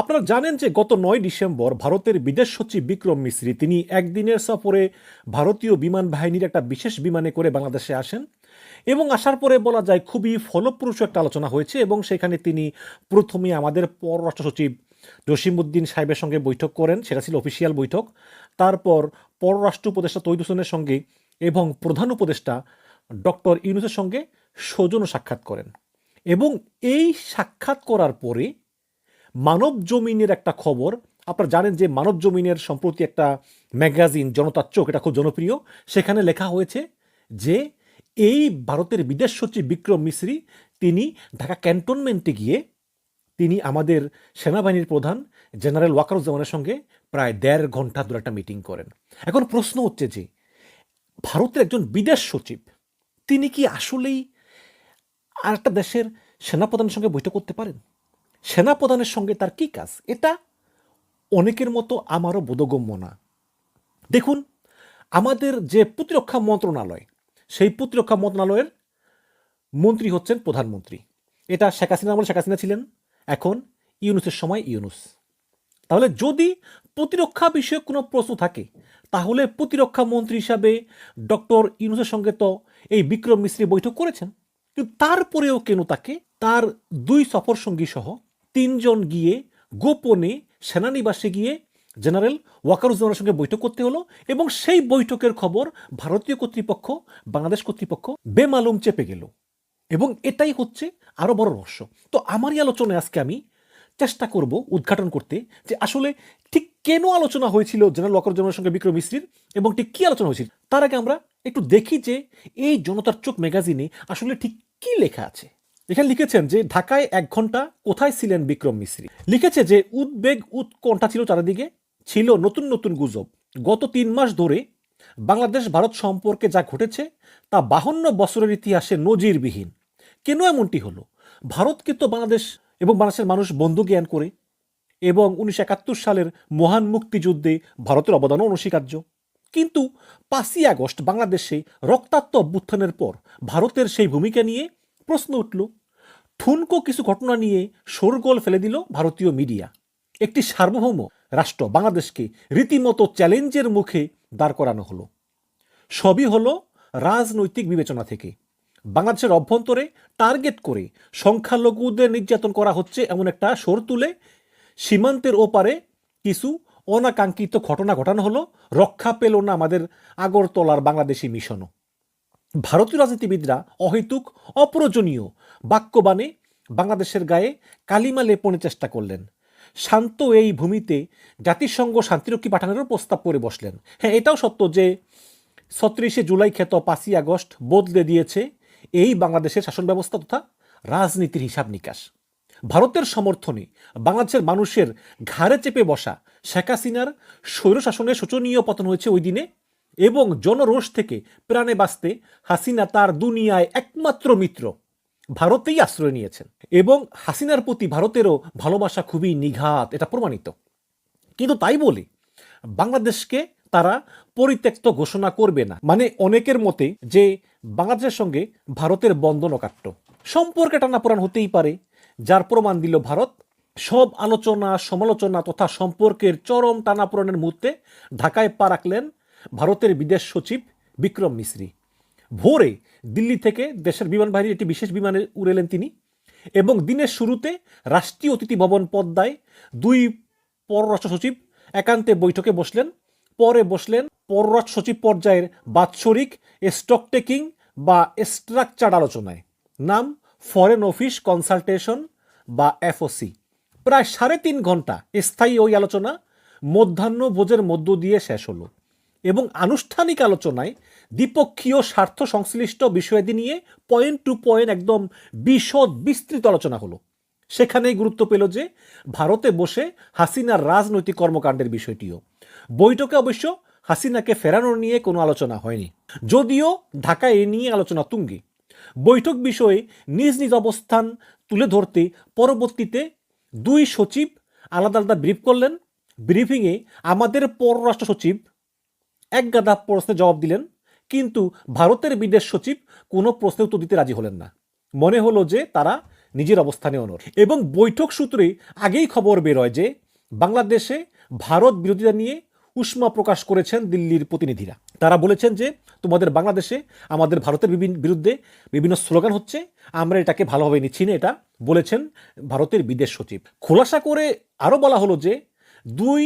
আপনারা জানেন যে গত নয় ডিসেম্বর ভারতের বিদেশ সচিব বিক্রম মিশ্রি তিনি একদিনের সফরে ভারতীয় বিমান বাহিনীর একটা বিশেষ বিমানে করে বাংলাদেশে আসেন এবং আসার পরে বলা যায় খুবই ফলপ্রসূ একটা আলোচনা হয়েছে এবং সেখানে তিনি প্রথমে আমাদের পররাষ্ট্র সচিব জসিমউদ্দিন সাহেবের সঙ্গে বৈঠক করেন, সেটা ছিল অফিসিয়াল বৈঠক। তারপর পররাষ্ট্র উপদেষ্টা তৈদ হোসেনের সঙ্গে এবং প্রধান উপদেষ্টা ডক্টর ইউনুসের সঙ্গে সৌজন্য সাক্ষাৎ করেন। এবং এই সাক্ষাৎ করার পরে মানব জমিনের একটা খবর। আপনারা জানেন যে মানব জমিনের সম্প্রতি একটা ম্যাগাজিন জনতার চোখ, এটা খুব জনপ্রিয়। সেখানে লেখা হয়েছে যে এই ভারতের বিদেশ সচিব বিক্রম মিশ্রি, তিনি ঢাকা ক্যান্টনমেন্টে গিয়ে তিনি আমাদের সেনাবাহিনীর প্রধান জেনারেল ওয়াকারুজ্জামানের সঙ্গে প্রায় দেড় ঘণ্টা ধরে একটা মিটিং করেন। এখন প্রশ্ন হচ্ছে যে, ভারতের একজন বিদেশ সচিব, তিনি কি আসলেই আর একটা দেশের সেনাপ্রধানের সঙ্গে বৈঠক করতে পারেন? সেনাপ্রধানের সঙ্গে তার কি কাজ? এটা অনেকের মতো আমারও বোধগম্য না। দেখুন, আমাদের যে প্রতিরক্ষা মন্ত্রণালয়, সেই প্রতিরক্ষা মন্ত্রণালয়ের মন্ত্রী হচ্ছেন প্রধানমন্ত্রী। এটা শেখ হাসিনা আমলে শেখ হাসিনা ছিলেন, এখন ইউনুসের সময় ইউনুস। তাহলে যদি প্রতিরক্ষা বিষয়ে কোনো প্রশ্ন থাকে, তাহলে প্রতিরক্ষা মন্ত্রী হিসাবে ডক্টর ইউনুসের সঙ্গে তো এই বিক্রম মিশ্রী বৈঠক করেছেন। কিন্তু তারপরেও কেন তাকে, তার দুই সফর সঙ্গী সহ তিনজন গিয়ে গোপনে সেনানিবাসে গিয়ে জেনারেল ওয়াকারুজ্জামানের সঙ্গে বৈঠক করতে হলো এবং সেই বৈঠকের খবর ভারতীয় কর্তৃপক্ষ, বাংলাদেশ কর্তৃপক্ষ বেমালুম চেপে গেল। এবং এটাই হচ্ছে আরও বড় রহস্য। তো আমারই আলোচনায় আজকে আমি চেষ্টা করব উদ্ঘাটন করতে যে আসলে ঠিক কেন আলোচনা হয়েছিল জেনারেল ওয়াকারুজ্জামানের সঙ্গে বিক্রম মিশ্রির এবং ঠিক কী আলোচনা হয়েছিল। তার আগে আমরা একটু দেখি যে এই জনতার চোখ ম্যাগাজিনে আসলে ঠিক কী লেখা আছে। এখানে লিখেছেন যে ঢাকায় এক ঘণ্টা কোথায় ছিলেন বিক্রম মিশ্রি লিখেছে যে উদ্বেগ উৎকণ্ঠা ছিল চারিদিকে, ছিল নতুন নতুন গুজব। গত তিন মাস ধরে বাংলাদেশ ভারত সম্পর্কে যা ঘটেছে তা বাহান্ন বছরের ইতিহাসে নজিরবিহীন। কেন এমনটি হলো? ভারতকে তো বাংলাদেশ এবং বাংলাদেশের মানুষ বন্ধু জ্ঞান করে এবং উনিশশো একাত্তর সালের মহান মুক্তিযুদ্ধে ভারতের অবদানও অনস্বীকার্য? কিন্তু পাঁচই আগস্ট বাংলাদেশে রক্তাক্ত অভ্যুত্থানের পর ভারতের সেই ভূমিকা নিয়ে প্রশ্ন উঠল। ঠুনকো কিছু ঘটনা নিয়ে শোরগোল ফেলে দিল ভারতীয় মিডিয়া। একটি সার্বভৌম রাষ্ট্র বাংলাদেশকে রীতিমতো চ্যালেঞ্জের মুখে দাঁড় করানো হলো। সবই হলো রাজনৈতিক বিবেচনা থেকে। বাংলাদেশের অভ্যন্তরে টার্গেট করে সংখ্যালঘুদের নির্যাতন করা হচ্ছে এমন একটা সোর তুলে সীমান্তের ওপারে কিছু অনাকাঙ্ক্ষিত ঘটনা ঘটানো হলো। রক্ষা পেল না আমাদের আগরতলার বাংলাদেশি মিশনও। ভারতীয় রাজনীতিবিদরা অহেতুক, অপ্রয়োজনীয় বাক্যবাণে বাংলাদেশের গায়ে কালিমা লেপনের চেষ্টা করলেন। শান্ত এই ভূমিতে জাতিসংঘ শান্তিরক্ষী পাঠানোরও প্রস্তাব করে বসলেন। হ্যাঁ এটাও সত্য যে ছত্রিশে জুলাই খ্যাত পাঁচই আগস্ট বদলে দিয়েছে এই বাংলাদেশের শাসন ব্যবস্থা তথা রাজনীতির হিসাব নিকাশ। ভারতের সমর্থনে বাংলাদেশের মানুষের ঘাড়ে চেপে বসা শেখ হাসিনার স্বৈরশাসনের শোচনীয় পতন হয়েছে ওই দিনে এবং জনরোষ থেকে প্রাণে বাঁচতে হাসিনা তার দুনিয়ায় একমাত্র মিত্র। ভারতেই আশ্রয় নিয়েছেন এবং হাসিনার প্রতি ভারতেরও ভালোবাসা খুবই নিঘাত, এটা প্রমাণিত। কিন্তু তাই বলে, বাংলাদেশকে তারা পরিত্যক্ত ঘোষণা করবে না। মানে অনেকের মতে যে বাংলাদেশের সঙ্গে ভারতের বন্ধন অকাট্য সম্পর্কে টানাপোড়ান হতেই পারে, যার প্রমাণ দিল ভারত। সব আলোচনা, সমালোচনা তথা সম্পর্কের চরম টানাপোড়ানের মুহূর্তে ঢাকায় পা রাখলেন ভারতের বিদেশ সচিব বিক্রম মিশ্রি ভোরে দিল্লি থেকে দেশের বিমান বাহিনীর একটি বিশেষ বিমানে উড়েলেন তিনি এবং দিনের শুরুতে রাষ্ট্রীয় অতিথি ভবন পদ্মায় দুই পররাষ্ট্র সচিব একান্তে বৈঠকে বসলেন। পরে বসলেন পররাষ্ট্র সচিব পর্যায়ের বাৎসরিক স্টক টেকিং বা স্ট্রাকচার আলোচনায়। নাম ফরেন অফিস কনসালটেশন বা এফওসি প্রায় সাড়ে তিন ঘণ্টা স্থায়ী ওই আলোচনা মধ্যাহ্ন ভোজের মধ্য দিয়ে শেষ হলো। এবং আনুষ্ঠানিক আলোচনায় দ্বিপক্ষীয় স্বার্থ সংশ্লিষ্ট বিষয়াদি নিয়ে পয়েন্ট টু পয়েন্ট একদম বিশদ বিস্তৃত আলোচনা হলো। সেখানেই গুরুত্ব পেল যে ভারতে বসে হাসিনার রাজনৈতিক কর্মকাণ্ডের বিষয়টিও। বৈঠকে অবশ্য হাসিনাকে ফেরানোর নিয়ে কোনো আলোচনা হয়নি। যদিও ঢাকায় এ নিয়ে আলোচনা তুঙ্গে। বৈঠক বিষয়ে নিজ নিজ অবস্থান তুলে ধরতে পরবর্তীতে দুই সচিব আলাদা আলাদা ব্রিফ করলেন। ব্রিফিংয়ে আমাদের পররাষ্ট্র সচিব এক গাদা প্রশ্নের জবাব দিলেন, কিন্তু ভারতের বিদেশ সচিব কোনো প্রশ্নের উত্তর দিতে রাজি হলেন না। মনে হলো যে তারা নিজের অবস্থানে অনর এবং বৈঠক সূত্রে আগেই খবর বেরোয় যে বাংলাদেশে ভারত বিরোধিতা নিয়ে উষ্মা প্রকাশ করেছেন দিল্লির প্রতিনিধিরা। তারা বলেছেন যে, তোমাদের বাংলাদেশে আমাদের ভারতের বিভিন্ন বিরুদ্ধে বিভিন্ন স্লোগান হচ্ছে, আমরা এটাকে ভালোভাবে নিচ্ছি না। এটা বলেছেন ভারতের বিদেশ সচিব। খোলাসা করে আরও বলা হলো যে, দুই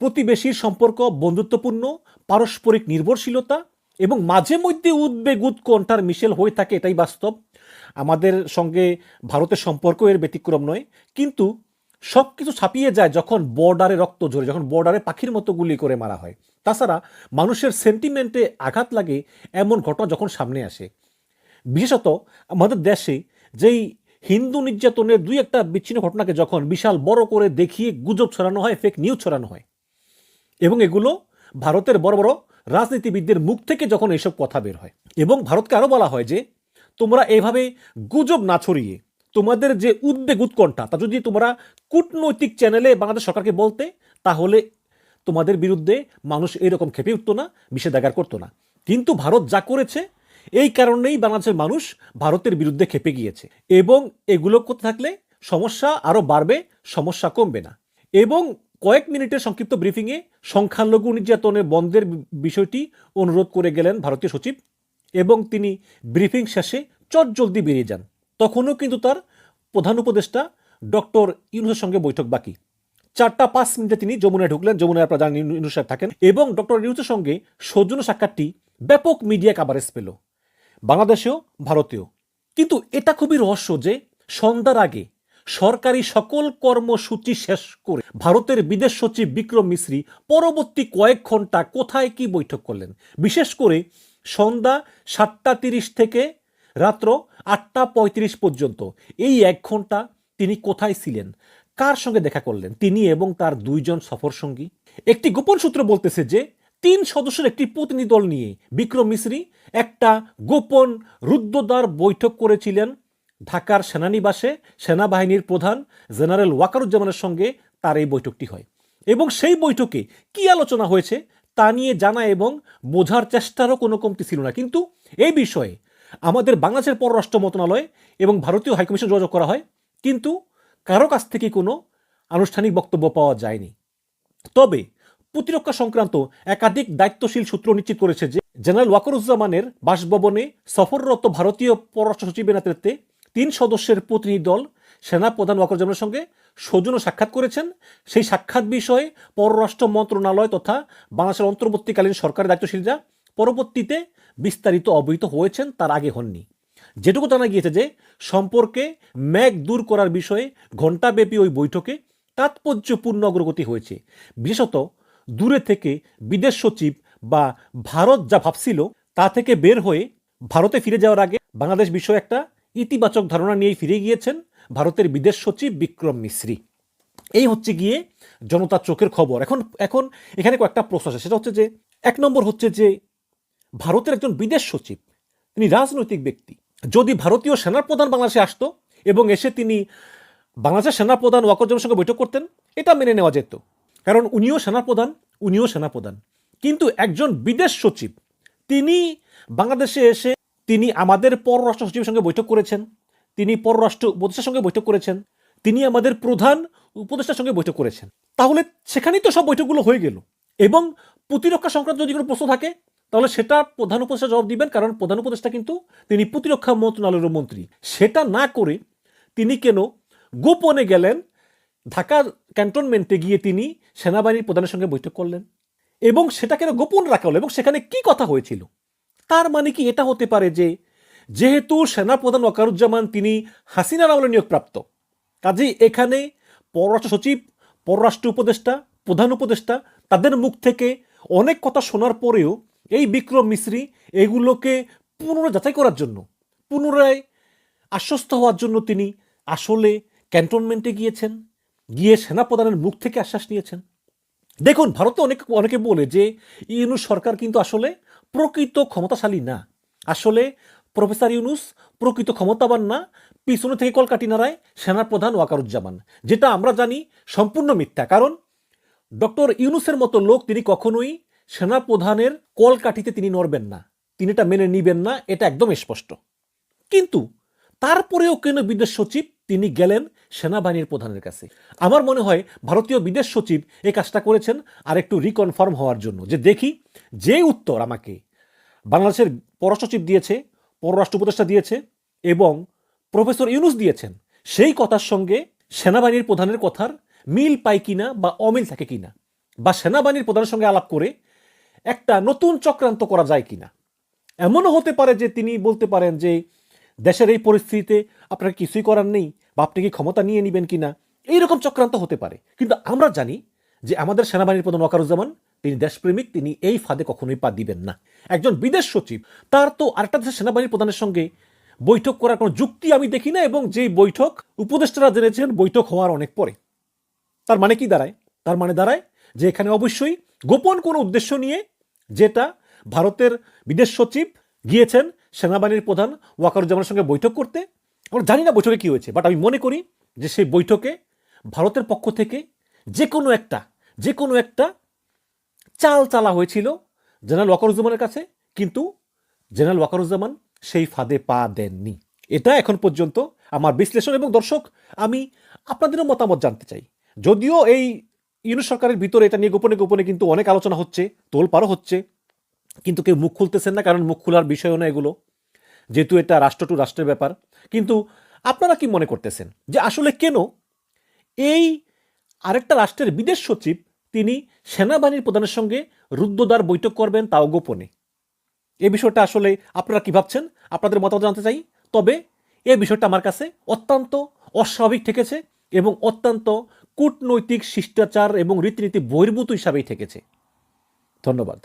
প্রতিবেশীর সম্পর্ক বন্ধুত্বপূর্ণ, পারস্পরিক নির্ভরশীলতা এবং মাঝে মধ্যে উদ্বেগ উৎকণ্ঠার মিশেল হয়ে থাকে এটাই বাস্তব। আমাদের সঙ্গে ভারতের সম্পর্ক এর ব্যতিক্রম নয়, কিন্তু সব কিছু ছাপিয়ে যায় যখন বর্ডারে রক্ত ঝরে, যখন বর্ডারে পাখির মতো গুলি করে মারা হয়। তাছাড়া মানুষের সেন্টিমেন্টে আঘাত লাগে এমন ঘটনা যখন সামনে আসে। বিশেষত আমাদের দেশে যেই হিন্দু নির্যাতনের দুই একটা বিচ্ছিন্ন ঘটনাকে যখন বিশাল বড় করে দেখিয়ে গুজব ছড়ানো হয় ফেক নিউজ ছড়ানো হয় এবং এগুলো ভারতের বড় বড় রাজনীতিবিদদের মুখ থেকে যখন এসব কথা বের হয়। এবং ভারতকে আরও বলা হয় যে, তোমরা এভাবে গুজব না ছড়িয়ে, তোমাদের যে উদ্বেগ উৎকণ্ঠা, তা যদি তোমরা কূটনৈতিক চ্যানেলে বাংলাদেশ সরকারকে বলতে, তাহলে তোমাদের বিরুদ্ধে মানুষ এরকম খেপে উঠতো না, নিষেধাজ্ঞা করতো না। কিন্তু ভারত যা করেছে, এই কারণেই বাংলাদেশের মানুষ ভারতের বিরুদ্ধে খেপে গিয়েছে। এবং এগুলো করতে থাকলে সমস্যা আরও বাড়বে, সমস্যা কমবে না। এবং কয়েক মিনিটের সংক্ষিপ্ত ব্রিফিংয়ে সংখ্যালঘু নির্যাতনের বন্ধের বিষয়টি অনুরোধ করে গেলেন ভারতীয় সচিব এবং তিনি ব্রিফিং শেষে চটজলদি বেরিয়ে যান। তখনও কিন্তু তার প্রধান উপদেষ্টা ডক্টর ইউনুসের সঙ্গে বৈঠক বাকি। চারটা পাঁচ মিনিটে তিনি যমুনায় ঢুকলেন। যমুনায় আপনারা জানেন ইউনুস সাহেব থাকেন এবং ডক্টর ইউনুসের সঙ্গে সৌজন্য সাক্ষাৎটি ব্যাপক মিডিয়া কাভারেজ পেল। বাংলাদেশেও, ভারতেও। কিন্তু এটা খুবই রহস্য যে সন্ধ্যার আগে সরকারি সকল কর্মসূচি শেষ করে ভারতের বিদেশ সচিব বিক্রম মিশ্রি পরবর্তী কয়েক ঘণ্টা কোথায় কি বৈঠক করলেন? বিশেষ করে সন্ধ্যা সাতটা তিরিশ থেকে রাত্র আটটা পঁয়ত্রিশ পর্যন্ত। এই এক ঘণ্টা তিনি কোথায় ছিলেন? কার সঙ্গে দেখা করলেন? তিনি এবং তার দুইজন সফর সঙ্গী একটি গোপন সূত্র বলতেছে যে, তিন সদস্যের একটি প্রতিনিধি দল নিয়ে বিক্রম মিশ্রি একটা গোপন রুদ্রদ্বার বৈঠক করেছিলেন ঢাকার সেনানিবাসে সেনাবাহিনীর প্রধান জেনারেল ওয়াকারুজ্জামানের সঙ্গে তার এই বৈঠকটি হয়। এবং সেই বৈঠকে কি আলোচনা হয়েছে তা নিয়ে জানা এবং বোঝার চেষ্টারও কোনো কমতি ছিল না। কিন্তু এই বিষয়ে আমাদের বাংলাদেশের পররাষ্ট্র মন্ত্রণালয় এবং ভারতীয় হাইকমিশন যোগাযোগ করা হয়, কিন্তু কারও কাছ থেকে কোনো আনুষ্ঠানিক বক্তব্য পাওয়া যায়নি। তবে প্রতিরক্ষা সংক্রান্ত একাধিক দায়িত্বশীল সূত্র নিশ্চিত করেছে যে জেনারেল ওয়াকরুজ্জামানের বাসভবনে সফররত ভারতীয় পররাষ্ট্র সচিবের নেতৃত্বে তিন সদস্যের প্রতিনিধি দল, সেনা প্রধান ওয়াকরুজ্জামানের সঙ্গে সৌজন্য সাক্ষাৎ করেছেন। সেই সাক্ষাৎ বিষয়ে পররাষ্ট্র মন্ত্রণালয় তথা বাংলাদেশের অন্তর্বর্তীকালীন সরকারের দায়িত্বশীলরা পরবর্তীতে বিস্তারিত অবহিত হয়েছেন, তার আগে হননি। যেটুকু জানা গিয়েছে যে সম্পর্কে ম্যাগ দূর করার বিষয়ে ঘণ্টাব্যাপী ওই বৈঠকে তাৎপর্যপূর্ণ অগ্রগতি হয়েছে। বিশেষত দূরে থেকে বিদেশ সচিব বা ভারত যা ভাবছিল তা থেকে বের হয়ে ভারতে ফিরে যাওয়ার আগে বাংলাদেশ বিষয়ে একটা ইতিবাচক ধারণা নিয়েই ফিরে গিয়েছেন ভারতের বিদেশ সচিব বিক্রম মিশ্রি। এই হচ্ছে গিয়ে জনতার চোখের খবর। এখন এখন এখানে কয়েকটা প্রশ্ন আছে সেটা হচ্ছে যে, এক নম্বর হচ্ছে যে, ভারতের একজন বিদেশ সচিব, তিনি রাজনৈতিক ব্যক্তি। যদি ভারতীয় সেনার প্রধান বাংলাদেশে আসতো এবং এসে তিনি বাংলাদেশের সেনাপ্রধান ওয়াকরজমের সঙ্গে বৈঠক করতেন, এটা মেনে নেওয়া যেত। কারণ উনিও সেনাপ্রধান উনিও সেনাপ্রধান। কিন্তু একজন বিদেশ সচিব, তিনি বাংলাদেশে এসে তিনি আমাদের পররাষ্ট্র সচিবের সঙ্গে বৈঠক করেছেন, তিনি পররাষ্ট্র উপদেষ্টার সঙ্গে বৈঠক করেছেন, তিনি আমাদের প্রধান উপদেষ্টার সঙ্গে বৈঠক করেছেন। তাহলে সেখানেই তো সব বৈঠকগুলো হয়ে গেল। এবং প্রতিরক্ষা সংক্রান্ত যদি কোনো প্রশ্ন থাকে, তাহলে সেটা প্রধান উপদেষ্টা জবাব দিবেন, কারণ প্রধান উপদেষ্টা কিন্তু তিনি প্রতিরক্ষা মন্ত্রণালয়ের মন্ত্রী। সেটা না করে তিনি কেন গোপনে গেলেন, ঢাকা ক্যান্টনমেন্টে গিয়ে তিনি সেনাবাহিনীর প্রধানের সঙ্গে বৈঠক করলেন? এবং সেটা কেন গোপন রাখা হলো? এবং সেখানে কি কথা হয়েছিল? তার মানে কি এটা হতে পারে যে, যেহেতু সেনাপ্রধান ওয়াকারুজ্জামান তিনি হাসিনার আমলে নিয়োগপ্রাপ্ত, কাজেই এখানে পররাষ্ট্র সচিব, পররাষ্ট্র উপদেষ্টা, প্রধান উপদেষ্টা তাদের মুখ থেকে অনেক কথা শোনার পরেও এই বিক্রম মিশ্রি এগুলোকে পুনরায় যাচাই করার জন্য, পুনরায় আশ্বস্ত হওয়ার জন্য তিনি আসলে ক্যান্টনমেন্টে গিয়েছেন, গিয়ে সেনাপ্রধানের মুখ থেকে আশ্বাস নিয়েছেন। দেখুন, ভারতে অনেক, অনেকে বলে যে ইউনু সরকার কিন্তু আসলে প্রকৃত ক্ষমতাশালী না। আসলে প্রফেসর ইউনুস প্রকৃত ক্ষমতাবান না। পিছনে থেকে কলকাটি নাড়ায় সেনাপ্রধান ওয়াকারুজ্জামান, যেটা আমরা জানি সম্পূর্ণ মিথ্যা। কারণ ডক্টর ইউনুসের মতো লোক তিনি কখনোই সেনাপ্রধানের কলকাঠিতে তিনি নড়বেন না। তিনি এটা মেনে নিবেন না, এটা একদম স্পষ্ট। কিন্তু তারপরেও কেন বিদেশ সচিব তিনি গেলেন সেনাবাহিনীর প্রধানের কাছে। আমার মনে হয় ভারতীয় বিদেশ সচিব এই কাজটা করেছেন আর একটু রিকনফার্ম হওয়ার জন্য যে দেখি যে উত্তর আমাকে বাংলাদেশের পররাষ্ট্র সচিব দিয়েছে, পররাষ্ট্র উপদেষ্টা দিয়েছে এবং প্রফেসর ইউনুস দিয়েছেন। সেই কথার সঙ্গে সেনাবাহিনীর প্রধানের কথার মিল পায় কিনা বা অমিল থাকে কিনা বা সেনাবাহিনীর প্রধানের সঙ্গে আলাপ করে একটা নতুন চক্রান্ত করা যায় কিনা। এমনও হতে পারে যে তিনি বলতে পারেন যে দেশের এই পরিস্থিতিতে আপনার কিছুই করার নেই বা আপনি কি ক্ষমতা নিয়ে নেবেন কিনা? এইরকম চক্রান্ত হতে পারে। কিন্তু আমরা জানি যে আমাদের সেনাবাহিনীর প্রধান ওয়াকারুজ্জামান, তিনি দেশপ্রেমিক, তিনি এই ফাঁদে কখনোই পা দিবেন না। একজন বিদেশ সচিব, তার তো আরেকটা দেশের সেনাবাহিনীর প্রধানের সঙ্গে বৈঠক করার কোনো যুক্তি আমি দেখি না, এবং যেই বৈঠক উপদেষ্টারা জেনেছেন, বৈঠক হওয়ার অনেক পরে। তার মানে কি দাঁড়ায়? তার মানে দাঁড়ায় যে এখানে অবশ্যই গোপন কোনো উদ্দেশ্য নিয়ে যেটা ভারতের বিদেশ সচিব গিয়েছেন সেনাবাহিনীর প্রধান ওয়াকারুজ্জামানের সঙ্গে বৈঠক করতে আমরা জানি না বৈঠকে কী হয়েছে বাট আমি মনে করি যে সেই বৈঠকে ভারতের পক্ষ থেকে যে কোনো একটা, যে কোনো একটা চাল চালা হয়েছিল জেনারেল ওয়াকারুজ্জামানের কাছে, কিন্তু জেনারেল ওয়াকারুজ্জামান সেই ফাঁদে পা দেননি। এটা এখন পর্যন্ত আমার বিশ্লেষণ এবং দর্শক, আমি আপনাদেরও মতামত জানতে চাই। যদিও এই ইউনিট সরকারের ভিতরে এটা নিয়ে গোপনে গোপনে কিন্তু অনেক আলোচনা হচ্ছে, তোলপাড়ও হচ্ছে, কিন্তু কেউ মুখ খুলতেছেন না, কারণ মুখ খোলার বিষয়ও না এগুলো। যেহেতু এটা রাষ্ট্র টু রাষ্ট্রের ব্যাপার, কিন্তু আপনারা কি মনে করতেছেন যে আসলে কেন এই আরেকটা রাষ্ট্রের বিদেশ সচিব তিনি সেনাবাহিনীর প্রধানের সঙ্গে রুদ্ধদ্বার বৈঠক করবেন তাও গোপনে? এই বিষয়টা আসলে আপনারা কি ভাবছেন? আপনাদের মতামত জানতে চাই। তবে এই বিষয়টা আমার কাছে অত্যন্ত অস্বাভাবিক ঠেকেছে এবং অত্যন্ত কূটনৈতিক শিষ্টাচার এবং রীতিনীতি বহির্ভূত হিসাবেই ঠেকেছে। ধন্যবাদ।